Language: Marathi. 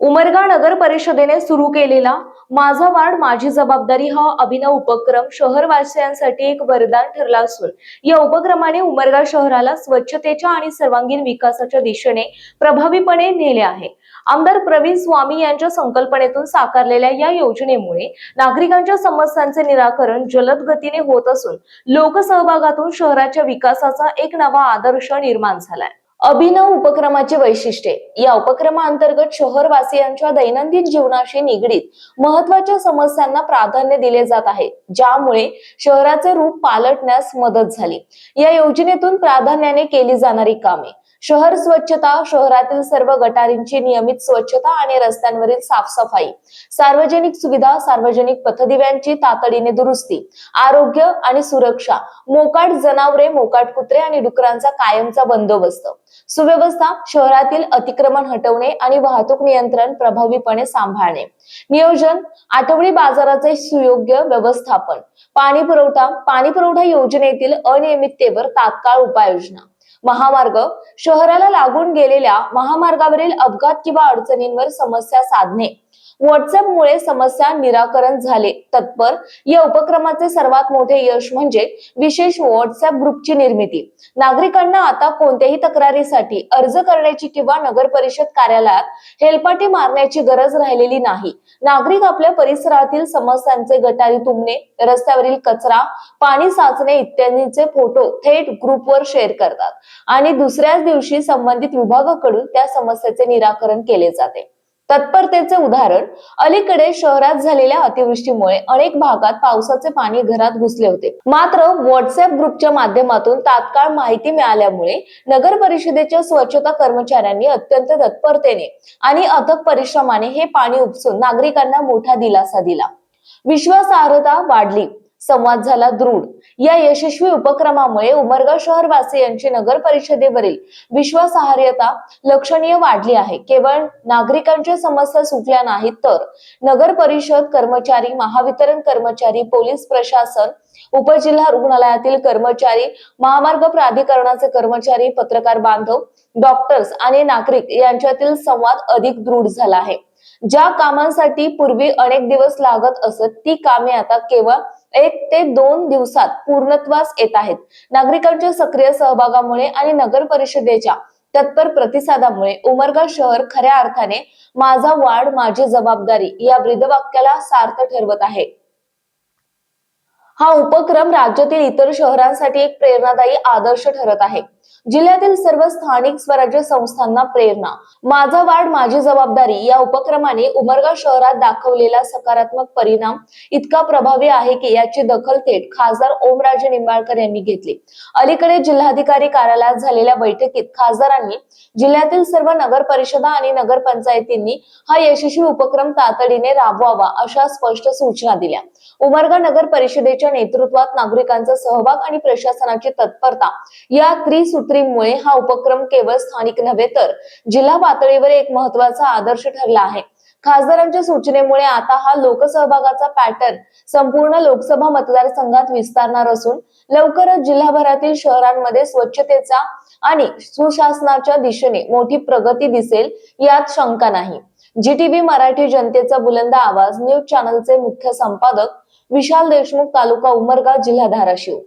उमरगा नगर परिषदेने सुरू केलेला माझा वार्ड माझी जबाबदारी हा अभिनव उपक्रम शहरवासियांसाठी एक वरदान ठरला असून या उपक्रमाने उमरगा शहराला स्वच्छतेच्या आणि सर्वांगीण विकासाच्या दिशेने प्रभावीपणे नेले आहे. आमदार प्रवीण स्वामी यांच्या संकल्पनेतून साकारलेल्या या योजनेमुळे नागरिकांच्या समस्यांचे निराकरण जलद गतीने होत असून लोकसहभागातून शहराच्या विकासाचा एक नवा आदर्श निर्माण झालाय. अभिनव उपक्रमाची वैशिष्ट्ये. या उपक्रमाअंतर्गत शहरवासियांच्या दैनंदिन जीवनाशी निगडीत महत्त्वाच्या समस्यांना प्राधान्य दिले जात आहे ज्यामुळे शहराचे रूप पालटण्यास मदत झाली. या योजनेतून प्राधान्याने केली जाणारी कामे. शहर स्वच्छता शहरातील सर्व गटारींची नियमित स्वच्छता आणि रस्त्यांवरील साफसफाई. सार्वजनिक सुविधा सार्वजनिक पथदिव्यांची तातडीने दुरुस्ती. आरोग्य आणि सुरक्षा. मोकाट जनावरे मोकाट कुत्रे आणि डुकरांचा कायमचा बंदोबस्त. सुव्यवस्था शहरातील अतिक्रमण हटवणे आणि वाहतूक नियंत्रण प्रभावीपणे सांभाळणे. नियोजन आठवडी बाजाराचे सुयोग्य व्यवस्थापन. पाणी पुरवठा पाणी पुरवठा योजनेतील अनियमिततेवर तात्काळ उपाययोजना. महामार्ग शहराला लागून गेलेल्या महामार्गावरील अपघात किंवा अडचणींवर समस्या साधणे. व्हॉट्सअपमुळे समस्या निराकरण झाले. तत्पर या उपक्रमाचे सर्वात मोठे यश म्हणजे विशेष व्हॉट्सअप ग्रुपची निर्मिती. नागरिकांना आता कोणत्याही तक्रारीसाठी अर्ज करण्याची किंवा नगर परिषद कार्यालयात हेलपाटी मारण्याची गरज राहिलेली नाही. नागरिक आपल्या परिसरातील समस्यांचे गटारी तुंबणे रस्त्यावरील कचरा पाणी साचणे इत्यादींचे फोटो थेट ग्रुपवर शेअर करतात आणि दुसऱ्याच दिवशी संबंधित विभागाकडून त्या समस्येचे निराकरण केले जाते. तत्परतेचे उदाहरण अलीकडे शहरात झालेल्या अतिवृष्टीमुळे अनेक भागात पावसाचे पाणी घरात घुसले होते. मात्र व्हॉट्सअप ग्रुपच्या माध्यमातून तात्काळ माहिती मिळाल्यामुळे नगर परिषदेच्या स्वच्छता कर्मचाऱ्यांनी अत्यंत तत्परतेने आणि अथक परिश्रमाने हे पाणी उपसून नागरिकांना मोठा दिलासा दिला. विश्वासार्हता वाढली. संवाद झाला दृढ. या यशस्वी उपक्रमामुळे उमरगा शहरवासियांची नगर परिषदेवरील विश्वासार्हता लक्षणीय वाढली आहे. केवळ नागरिकांच्या समस्या सुटल्या नाहीत तर नगर परिषद कर्मचारी महावितरण कर्मचारी पोलीस प्रशासन उपजिल्हा रुग्णालयातील कर्मचारी महामार्ग प्राधिकरणाचे कर्मचारी पत्रकार बांधव डॉक्टर्स आणि नागरिक यांच्यातील संवाद अधिक दृढ झाला आहे. ज्या कामांसाठी पूर्वी अनेक दिवस लागत असत ती कामे आता केवळ एक ते दोन दिवसात पूर्णत्वास येत आहेत. नागरिकांच्या सक्रिय सहभागामुळे आणि नगर परिषदेच्या तत्पर प्रतिसादामुळे उमरगा शहर खऱ्या अर्थाने माझा वाढ माझी जबाबदारी या ब्रीदवाक्याला सार्थ ठरवत आहे. हा उपक्रम राज्यातील इतर शहरांसाठी एक प्रेरणादायी आदर्श ठरत आहे. जिल्ह्यातील सर्व स्थानिक स्वराज्य संस्थांना प्रेरणा. माझा वाढ माझी जबाबदारी या उपक्रमाने उमरगा शहरात दाखवलेला सकारात्मक परिणाम इतका प्रभावी आहे की याची दखल थेट खासदार ओमराजे निंबाळकर यांनी घेतली. अलीकडे जिल्हाधिकारी कार्यालयात झालेल्या बैठकीत खासदारांनी जिल्ह्यातील सर्व नगर परिषदा आणि नगर पंचायतींनी हा यशस्वी उपक्रम तातडीने राबवावा अशा स्पष्ट सूचना दिल्या. उमरगा नगर परिषदेच्या नेतृत्वात नागरिकांचा सहभाग आणि प्रशासनाची तत्परता या सूत्रीमुळे हा उपक्रम केवळ स्थानिक नव्हे तर जिल्हा पातळीवर एक महत्त्वाचा आदर्श ठरला आहे. खासदारांच्या सूचनेमुळे आता हा लोकसहभागाचा पॅटर्न संपूर्ण लोकसभा मतदारसंघात विस्तारणार असून लवकरच जिल्हाभरातील शहरांमध्ये स्वच्छतेचा आणि सुशासनाच्या दिशेने मोठी प्रगती दिसेल यात शंका नाही. जी टीव्ही मराठी जनतेचा बुलंद आवाज न्यूज चॅनलचे मुख्य संपादक विशाल देशमुख तालुका उमरगा जिल्हा धाराशिव.